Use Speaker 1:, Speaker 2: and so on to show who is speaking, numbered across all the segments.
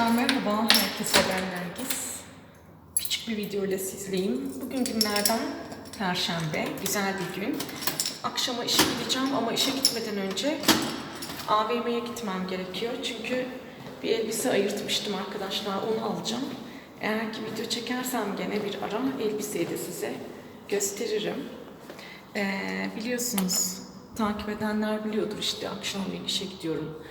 Speaker 1: Arkadaşlar merhaba, herkese ben Nergis. Küçük bir video ile sizleyim. Bugün günlerden Perşembe, güzel bir gün. Akşama işe gideceğim ama işe gitmeden önce AVM'ye gitmem gerekiyor. Çünkü bir elbise ayırtmıştım arkadaşlar, onu alacağım. Eğer ki video çekersem gene bir ara elbiseyi de size gösteririm. Ee, biliyorsunuz, takip edenler biliyordur işte akşamleyin işe gidiyorum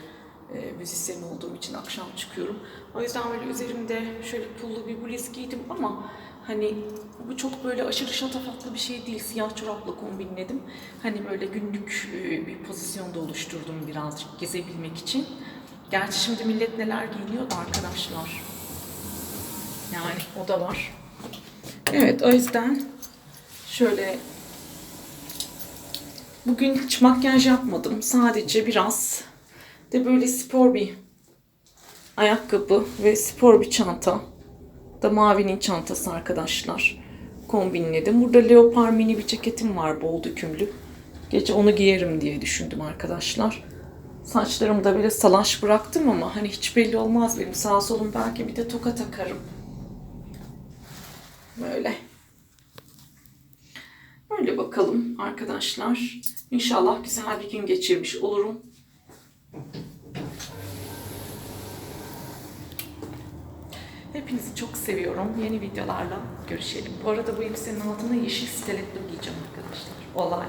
Speaker 1: e, müzisyen olduğum için akşam çıkıyorum. O yüzden böyle üzerimde şöyle pullu bir bluz giydim ama hani bu çok böyle aşırı şatafatlı bir şey değil. Siyah çorapla kombinledim. Hani böyle günlük e, bir pozisyonda oluşturdum birazcık gezebilmek için. Gerçi şimdi millet neler giyiniyor da arkadaşlar. Yani o da var. Evet o yüzden şöyle bugün hiç makyaj yapmadım. Sadece biraz de böyle spor bir ayakkabı ve spor bir çanta. Da mavinin çantası arkadaşlar. Kombinledim. Burada leopar mini bir ceketim var bol dökümlü. Gece onu giyerim diye düşündüm arkadaşlar. Saçlarımı da böyle salaş bıraktım ama hani hiç belli olmaz benim. Sağ solum belki bir de toka takarım. Böyle. Böyle bakalım arkadaşlar. İnşallah güzel bir gün geçirmiş olurum. Hepinizi çok seviyorum. Yeni videolarla görüşelim. Bu arada bu elbisenin altına yeşil stiletto giyeceğim arkadaşlar. Olay.